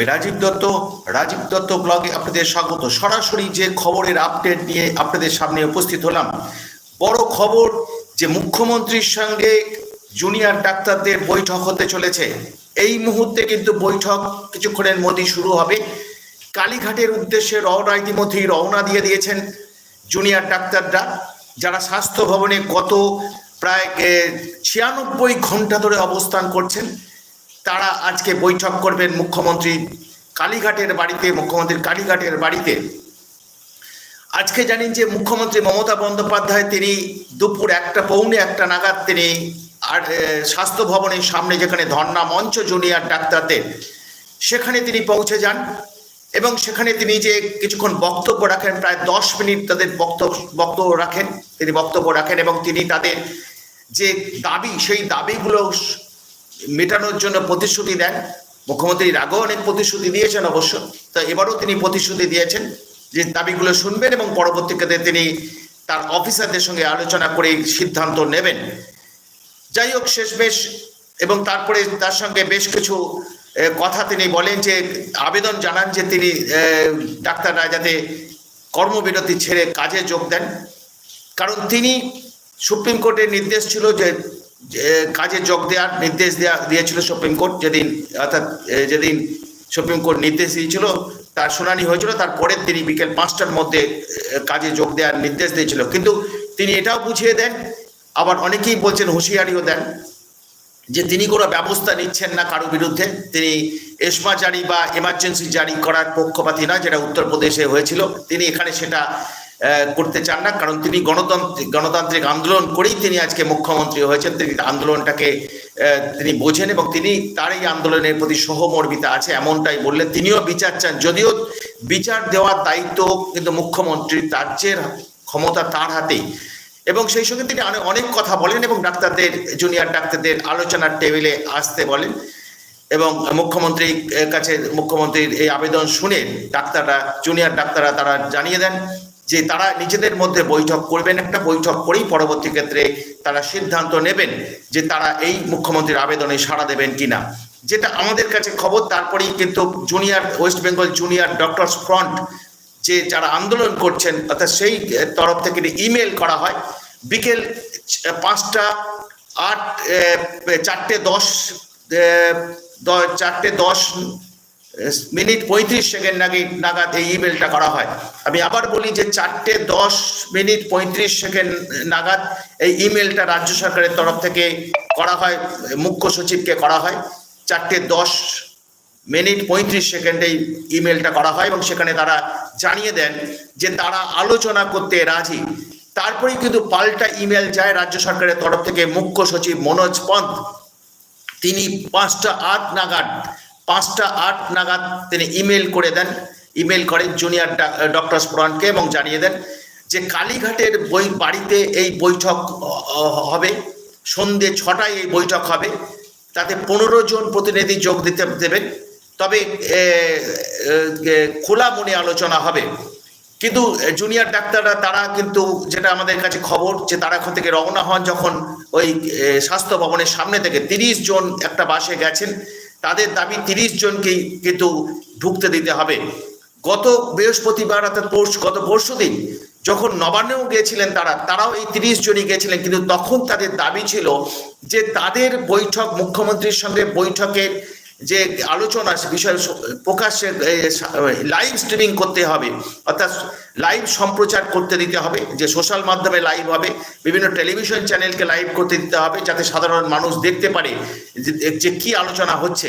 আমি রাজীব দত্ত রাজীব দত্ত ব্লগে আপনাদের স্বাগত। সরাসরি যে খবরের আপডেট নিয়ে আপনাদের সামনে উপস্থিত হলাম, বড় খবর যে মুখ্যমন্ত্রীর সঙ্গে জুনিয়র ডাক্তারদের বৈঠক হতে চলেছে। এই মুহূর্তে কিন্তু বৈঠক কিছুক্ষণের মধ্যেই শুরু হবে। কালীঘাটের উদ্দেশ্যে রওনা ইতিমধ্যেই রওনা দিয়ে দিয়েছেন জুনিয়র ডাক্তাররা, যারা স্বাস্থ্য ভবনে গত প্রায় ছিয়ানব্বই ঘণ্টা ধরে অবস্থান করছেন। তারা আজকে বৈঠক করবেন মুখ্যমন্ত্রী কালীঘাটের বাড়িতে মুখ্যমন্ত্রীর কালীঘাটের বাড়িতে। আজকে জানেন যে মুখ্যমন্ত্রী মমতা বন্দ্যোপাধ্যায়, তিনি দুপুর একটা, পৌনে একটা নাগাদ তিনি আর স্বাস্থ্য ভবনের সামনে যেখানে ধর্ণা মঞ্চ জুনিয়র ডাক্তারদের, সেখানে তিনি পৌঁছে যান এবং সেখানে তিনি যে কিছুক্ষণ বক্তব্য রাখেন, প্রায় দশ মিনিট তাদের বক্তব্য বক্তব্য রাখেন, তিনি বক্তব্য রাখেন এবং তিনি তাদের যে দাবি, সেই দাবিগুলো মেটানোর জন্য প্রতিশ্রুতি দেন। মুখ্যমন্ত্রীর আগেও অনেক প্রতিশ্রুতি দিয়েছেন অবশ্য। তো এবারও তিনি প্রতিশ্রুতি দিয়েছেন যে দাবিগুলো শুনবেন এবং পরবর্তীকালে তিনি তার অফিসারদের সঙ্গে আলোচনা করে সিদ্ধান্ত নেবেন। যাই হোক, শেষমেশ এবং তারপরে তার সঙ্গে বেশ কিছু কথা তিনি বলেন যে, আবেদন জানান যে তিনি ডাক্তাররা যাতে কর্মবিরতি ছেড়ে কাজে যোগ দেন। কারণ তিনি সুপ্রিম কোর্টের নির্দেশ ছিল যে কাজে যোগ দেওয়ার নির্দেশ দেওয়া দিয়েছিল সুপ্রিম কোর্ট, যেদিন, অর্থাৎ যেদিন সুপ্রিম কোর্ট নির্দেশ দিয়েছিল, তার শুনানি হয়েছিল, তারপরে তিনি বিকেল পাঁচটার মধ্যে কাজে যোগ দেওয়ার নির্দেশ দিয়েছিল। কিন্তু তিনি এটাও বুঝিয়ে দেন, আবার অনেকেই বলছেন হুঁশিয়ারিও দেন, যে তিনি কোনো ব্যবস্থা নিচ্ছেন না কারও বিরুদ্ধে। তিনি এসমা জারি বা এমার্জেন্সি জারি করার পক্ষপাতি না, যেটা উত্তরপ্রদেশে হয়েছিল। তিনি এখানে সেটা করতে চান না, কারণ তিনি গণতান্ত্রিক গণতান্ত্রিক আন্দোলন করেই তিনি আজকে মুখ্যমন্ত্রী হয়েছেন। তিনি আন্দোলনটাকে তিনি বোঝেন এবং তিনি তার এই আন্দোলনের প্রতি সহমর্মিতা আছে এমনটাই বললেন। তিনিও বিচার চান, যদিও বিচার দেওয়ার দায়িত্ব কিন্তু মুখ্যমন্ত্রীর রাজ্যের ক্ষমতা তার হাতেই। এবং সেই সঙ্গে তিনি অনেক কথা বলেন এবং ডাক্তারদের, জুনিয়র ডাক্তারদের আলোচনার টেবিলে আসতে বলেন। এবং মুখ্যমন্ত্রীর কাছে মুখ্যমন্ত্রীর এই আবেদন শুনে ডাক্তাররা, জুনিয়র ডাক্তাররা তারা জানিয়ে দেন যে তারা নিজেদের মধ্যে বৈঠক করবেন, একটা বৈঠক করেই পরবর্তী ক্ষেত্রে তারা সিদ্ধান্ত নেবেন যে তারা এই মুখ্যমন্ত্রীর আবেদনে সাড়া দেবেন কিনা। যেটা আমাদের কাছে খবর, তারপরেই কিন্তু junior West Bengal junior doctors front যে যারা আন্দোলন করছেন, অর্থাৎ সেই তরফ থেকে ইমেল করা হয়, বিকেল পাঁচটা আট চারটে দশ চারটে দশ মিনিট পঁয়ত্রিশ সেকেন্ড নাকি নাগাদ এই ইমেলটা করা হয়। আমি আবার বলি যে চারটে দশ মিনিট পঁয়ত্রিশ সেকেন্ড নাগাদ এই ইমেলটা রাজ্য সরকারের তরফ থেকে করা হয়, মুখ্য সচিবকে করা হয়। চারটে দশ মিনিট পঁয়ত্রিশ সেকেন্ডে ইমেলটা করা হয় এবং সেখানে তারা জানিয়ে দেন যে তারা আলোচনা করতে রাজি। তারপরেই কিন্তু পাল্টা ইমেল যায় রাজ্য সরকারের তরফ থেকে মুখ্য সচিব মনোজ পন্থ। তিনি পাঁচটা আট নাগাদ পাঁচটা আট নাগাদ তিনি ইমেল করে দেন। ইমেল করেন জুনিয়র ডক্টর ফ্রন্টকে এবং জানিয়ে দেন যে কালীঘাটের বই, বাড়িতে এই বৈঠক হবে। সন্ধে ছটায় এই বৈঠক হবে। তাতে পনেরো জন প্রতিনিধি যোগ দিতে, দেবেন। তবে খোলা মনে আলোচনা হবে। কিন্তু জুনিয়র ডাক্তাররা, তারা কিন্তু যেটা আমাদের কাছে খবর, যে তারা এখন থেকে রওনা হন যখন ওই স্বাস্থ্য ভবনের সামনে থেকে। তিরিশ জন একটা বাসে গেছেন। তাদের দাবি তিরিশ জনকেই কিন্তু ঢুকতে দিতে হবে। গত বৃহস্পতিবার অর্থাৎ পরশু, গত পরশু দিন যখন নবান্নেও গিয়েছিলেন তারা, তারাও এই তিরিশ জনই গিয়েছিলেন, কিন্তু তখন তাদের দাবি ছিল যে তাদের বৈঠক, মুখ্যমন্ত্রীর সঙ্গে বৈঠকের যে আলোচনা বিষয় প্রকাশ্যে লাইভ স্ট্রিমিং করতে হবে। অর্থাৎ লাইভ সম্প্রচার করতে দিতে হবে, যে সোশ্যাল মাধ্যমে লাইভ হবে, বিভিন্ন টেলিভিশন চ্যানেলকে লাইভ করতে দিতে হবে, যাতে সাধারণ মানুষ দেখতে পারে যে কি আলোচনা হচ্ছে।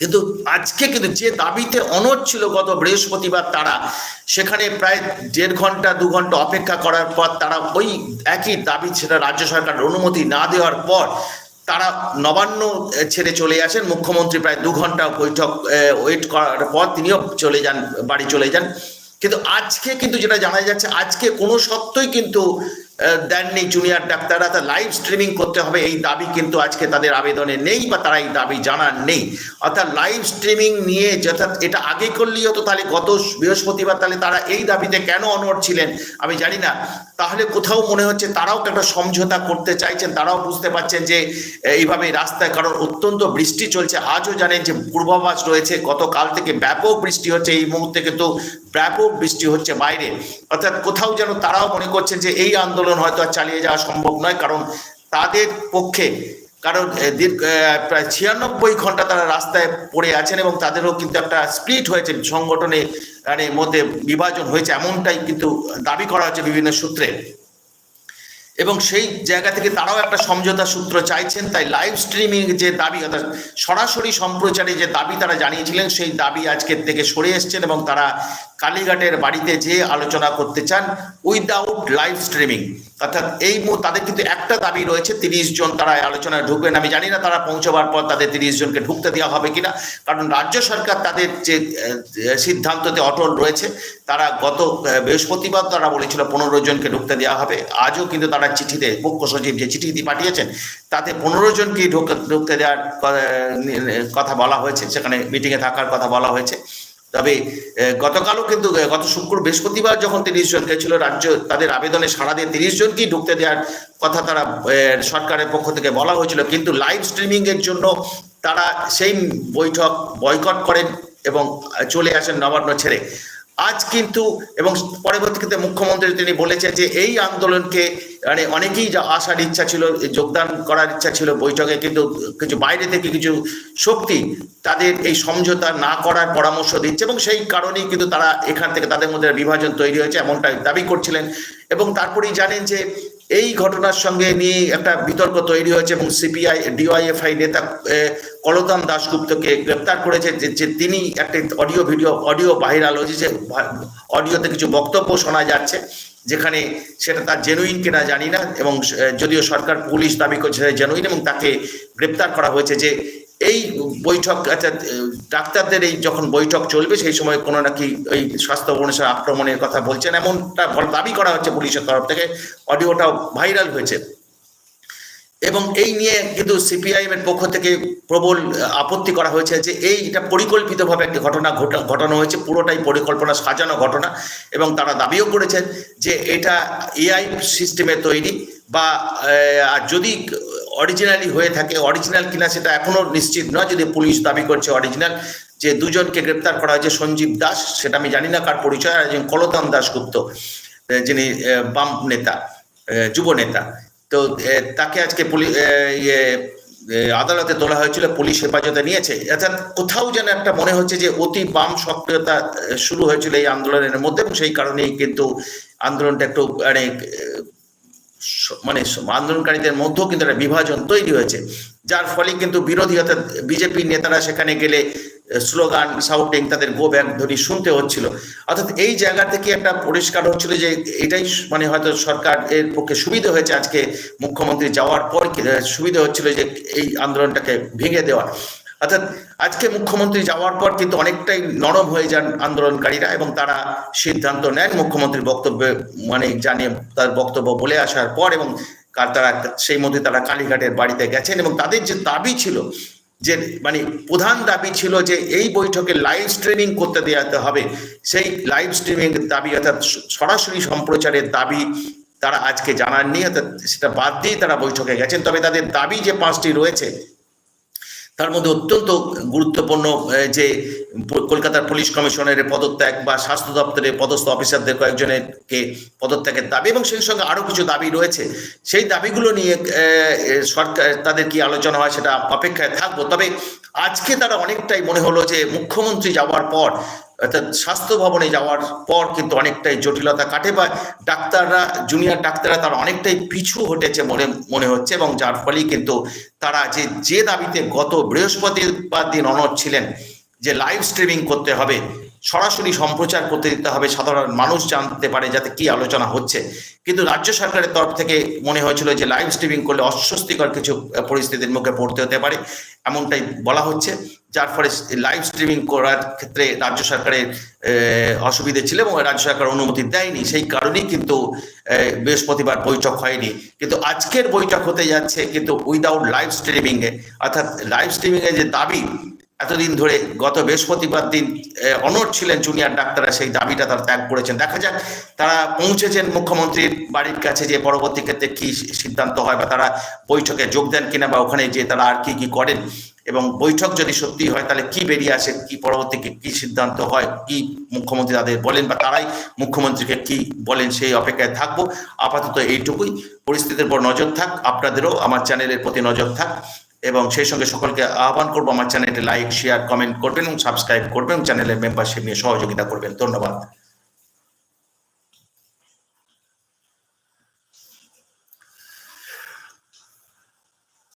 কিন্তু আজকে কিন্তু যে দাবিতে অনড় ছিল গত বৃহস্পতিবার তারা, সেখানে প্রায় দেড় ঘণ্টা, দু ঘণ্টা অপেক্ষা করার পর তারা ওই একই দাবি সেটা রাজ্য সরকারের অনুমতি না দেওয়ার পর তারা নবান্ন ছেড়ে চলে আসেন মুখ্যমন্ত্রী প্রায় দু ঘণ্টা বৈঠক ওয়েট করার পর তিনিও চলে যান, বাড়ি চলে যান। কিন্তু আজকে কিন্তু যেটা জানা যাচ্ছে আজকে কোনো সত্যই কিন্তু দেননি জুনিয়র ডাক্তাররা তা লাইভ স্ট্রিমিং করতে হবে, এই দাবি কিন্তু আজকে তাদের আবেদনে নেই বা তারা এই দাবি জানার নেই। অর্থাৎ লাইভ স্ট্রিমিং নিয়ে যথা এটা আগে করলেই হতো তাহলে গত বৃহস্পতিবার তাহলে তারা এই দাবিতে কেন অনড় ছিলেন, আমি জানি না। তাহলে কোথাও মনে হচ্ছে তারাও তো একটা সমঝোতা করতে চাইছেন, তারাও বুঝতে পারছেন যে এইভাবে রাস্তায় কারণ অত্যন্ত বৃষ্টি চলছে। আজও জানেন যে পূর্বাভাস রয়েছে, গতকাল থেকে ব্যাপক বৃষ্টি হচ্ছে, এই মুহূর্তে কিন্তু ব্যাপক বৃষ্টি হচ্ছে বাইরে। অর্থাৎ কোথাও যেন তারাও মনে করছেন যে এই আন্দোলন হয়তো আর চালিয়ে যাওয়া সম্ভব নয়, কারণ তাদের পক্ষে, কারণ দীর্ঘ প্রায় ছিয়ানব্বই ঘণ্টা তারা রাস্তায় পড়ে আছেন এবং তাদেরও কিন্তু একটা স্প্লিট হয়েছে, সংগঠনে মানে মধ্যে বিভাজন হয়েছে, এমনটাই কিন্তু দাবি করা হচ্ছে বিভিন্ন সূত্রে। এবং সেই জায়গা থেকে তারাও একটা সমঝোতা সূত্র চাইছেন, তাই লাইভ স্ট্রিমিং যে দাবি, অর্থাৎ সরাসরি সম্প্রচারে যে দাবি তারা জানিয়েছিলেন, সেই দাবি আজকের থেকে সরে এসছেন এবং তারা কালীঘাটের বাড়িতে যে আলোচনা করতে চান উইদাউট লাইভ স্ট্রিমিং অর্থাৎ এই তাদের কিন্তু একটা দাবি রয়েছে, তিরিশ জন তারা আলোচনায় ঢুকবেন। আমি জানি না তারা পৌঁছবার পর তাদের তিরিশ জনকে ঢুকতে দেওয়া হবে কিনা, কারণ রাজ্য সরকার তাদের যে সিদ্ধান্ততে অটল রয়েছে, তারা গত বৃহস্পতিবার তারা বলেছিল পনেরো জনকে ঢুকতে দেওয়া হবে। আজও কিন্তু তারা চিঠিতে, মুখ্য সচিব যে চিঠি পাঠিয়েছেন, তাতে পনেরো জনকে ঢুকতে দেওয়ার কথা বলা হয়েছে। সেখানে মিটিংয়ে থাকার কথা বলা হয়েছে। তবে গতকালও কিন্তু গত শুক্র বৃহস্পতিবার যখন তিরিশ জন গেছিল, রাজ্য তাদের আবেদনে সারা দিয়ে তিরিশ জনকেই ঢুকতে দেওয়ার কথা তারা সরকারের পক্ষ থেকে বলা হয়েছিল। কিন্তু লাইভ স্ট্রিমিং এর জন্য তারা সেই বৈঠক বয়কট করেন এবং চলে আসেন নবান্ন ছেড়ে। আজ কিন্তু এবং পরবর্তীতে মুখ্যমন্ত্রী তিনি বলেছেন যে এই আন্দোলনকে মানে অনেকেই যা আসার ইচ্ছা ছিল, যোগদান করার ইচ্ছা ছিল বৈঠকে, কিন্তু কিছু বাইরে থেকে কিছু শক্তি তাদের এই সমঝোতা না করার পরামর্শ দিচ্ছে এবং সেই কারণেই কিন্তু তারা এখান থেকে তাদের মধ্যে বিভাজন তৈরি হয়েছে, এমনটাই দাবি করছিলেন। এবং তারপরেই জানেন যে এই ঘটনার সঙ্গে নিয়ে একটা বিতর্ক তৈরি হয়েছে এবং সিপিআই ডিওয়াইএফআই নেতা কলতান দাশগুপ্তকে গ্রেপ্তার করেছে যে তিনি একটা অডিও ভিডিও, অডিও ভাইরাল হয়েছে, যে অডিওতে কিছু বক্তব্য শোনা যাচ্ছে, যেখানে সেটা তার জেনুইন কিনা জানি না, এবং যদিও সরকার পুলিশ দাবি করছে জেনুইন এবং তাকে গ্রেপ্তার করা হয়েছে যে এই বৈঠক আচ্ছা ডাক্তারদের এই যখন বৈঠক চলবে, সেই সময় কোনো নাকি এই স্বাস্থ্য অনুসারে আক্রমণের কথা বলছেন, এমনটা দাবি করা হচ্ছে পুলিশের তরফ থেকে। অডিওটাও ভাইরাল হয়েছে। এবং এই নিয়ে কিন্তু সিপিআইএম এর পক্ষ থেকে প্রবল আপত্তি করা হয়েছে যে এই এটা পরিকল্পিতভাবে একটি ঘটনা ঘটা- ঘটানো হয়েছে, পুরোটাই পরিকল্পনা, সাজানো ঘটনা। এবং তারা দাবিও করেছেন যে এটা এআই সিস্টেমে তৈরি বা আর যদি অরিজিনালি হয়ে থাকে অরিজিনাল কিনা সেটা এখনও নিশ্চিত নয় যদি পুলিশ দাবি করছে অরিজিনাল যে দুজনকে গ্রেপ্তার করা হয়েছে সঞ্জীব দাস সেটা আমি জানি না কার পরিচয় আর একজন কলতান দাশগুপ্ত আহ, যিনি বাম নেতা যুব নেতা। তো তাকে আজকে পুলিশ ইয়ে আদালতে তোলা হয়েছিল পুলিশ হেফাজতে নিয়েছে। অর্থাৎ কোথাও যেন একটা মনে হচ্ছে যে অতি বাম সক্রিয়তা শুরু হয়েছিল এই আন্দোলনের মধ্যে সেই কারণেই কিন্তু আন্দোলনটা একটু মানে মানে আন্দোলনকারীদের মধ্যেও কিন্তু একটা বিভাজন তৈরি হয়েছে। যার ফলে কিন্তু বিরোধী অর্থাৎ বিজেপি নেতারা সেখানে গেলে স্লোগান সাউটিং তাদের গো ব্যাগ ধরি শুনতে হচ্ছিল। অর্থাৎ এই জায়গা থেকে একটা পরিষ্কার হচ্ছিল যে এটাই মানে হয়তো সরকার এর পক্ষে সুবিধা হয়েছে আজকে মুখ্যমন্ত্রী যাওয়ার পর সুবিধা হচ্ছিল যে এই আন্দোলনটাকে ভেঙে দেওয়া অর্থাৎ আজকে মুখ্যমন্ত্রী যাওয়ার পর কিন্তু অনেকটাই নরম হয়ে যান আন্দোলনকারীরা এবং তারা সিদ্ধান্ত নেন মুখ্যমন্ত্রীর বক্তব্যে মানে জানিয়ে তার বক্তব্য বলে আসার পর এবং তারা সেই মধ্যে তারা কালীঘাটের বাড়িতে গেছেন এবং তাদের যে দাবি ছিল যে মানে প্রধান দাবি ছিল যে এই বৈঠকে লাইভ স্ট্রিমিং করতে দেওয়াতে হবে, সেই লাইভ স্ট্রিমিং দাবি অর্থাৎ সরাসরি সম্প্রচারের দাবি তারা আজকে জানাননি, অর্থাৎ সেটা বাদ দিয়ে তারা বৈঠকে গেছেন। তবে তাদের দাবি যে পাঁচটি রয়েছে তার মধ্যে অত্যন্ত গুরুত্বপূর্ণ যে কলকাতার পুলিশ কমিশনের পদত্যাগ বা স্বাস্থ্য দপ্তরের পদস্থ অফিসারদের কয়েকজনের কে পদত্যাগের দাবি এবং সেই সঙ্গে আরও কিছু দাবি রয়েছে। সেই দাবিগুলো নিয়ে সরকার, তাদের কি আলোচনা হয় সেটা অপেক্ষায় থাকব। তবে আজকে তারা অনেকটাই মনে হলো যে মুখ্যমন্ত্রী যাওয়ার পর অর্থাৎ স্বাস্থ্য ভবনে যাওয়ার পর কিন্তু অনেকটাই জটিলতা কাটে বা ডাক্তাররা জুনিয়র ডাক্তাররা তারা অনেকটাই পিছু হটেছে মনে মনে হচ্ছে এবং যার ফলেই কিন্তু তারা যে যে দাবিতে গত বৃহস্পতিবার দিন অনর ছিলেন যে লাইভ স্ট্রিমিং করতে হবে সরাসরি সম্প্রচার করতে দিতে হবে, সাধারণ মানুষ জানতে পারে যাতে কি আলোচনা হচ্ছে। কিন্তু রাজ্য সরকারের তরফ থেকে মনে হয়েছিল যে লাইভ স্ট্রিমিং করলে অস্বস্তিকর কিছু পরিস্থিতির মুখে পড়তে হতে পারে, এমনটাই বলা হচ্ছে। যার ফলে লাইভ স্ট্রিমিং করার ক্ষেত্রে রাজ্য সরকারের অসুবিধে ছিল এবং রাজ্য সরকার অনুমতি দেয়নি। সেই কারণেই কিন্তু বৃহস্পতিবার বৈঠক হয়নি। কিন্তু আজকের বৈঠক হতে যাচ্ছে কিন্তু উইদাউট লাইভ স্ট্রিমিং এ অর্থাৎ লাইভ স্ট্রিমিং এর যে দাবি এতদিন ধরে গত বৃহস্পতিবার দিন অনড় ছিলেন জুনিয়র ডাক্তাররা, সেই দাবিটা তারা ত্যাগ করেছেন। দেখা যাক, তারা পৌঁছেছেন মুখ্যমন্ত্রীর বাড়ির কাছে যে পরবর্তী ক্ষেত্রে কি সিদ্ধান্ত হয় বা তারা বৈঠকে যোগ দেন কিনা বা ওখানে যে তারা আর কি কি করেন এবং বৈঠক যদি সত্যি হয়, তাহলে কি বেরিয়ে আসে, কি পরবর্তী কি সিদ্ধান্ত হয়, কি মুখ্যমন্ত্রী তাদের বলেন বা তারাই মুখ্যমন্ত্রীকে কি বলেন সেই অপেক্ষায় থাকব। আপাতত এইটুকুই। পরিস্থিতির উপর নজর থাক, আপনাদেরও, আমার চ্যানেলের প্রতি নজর থাক। এবং সেই সঙ্গে সকলকে আহ্বান করব আমার চ্যানেলটি লাইক শেয়ার কমেন্ট করবেন এবং সাবস্ক্রাইব করবেন চ্যানেলের মেম্বারশিপ নিয়ে সহযোগিতা করবেন। ধন্যবাদ।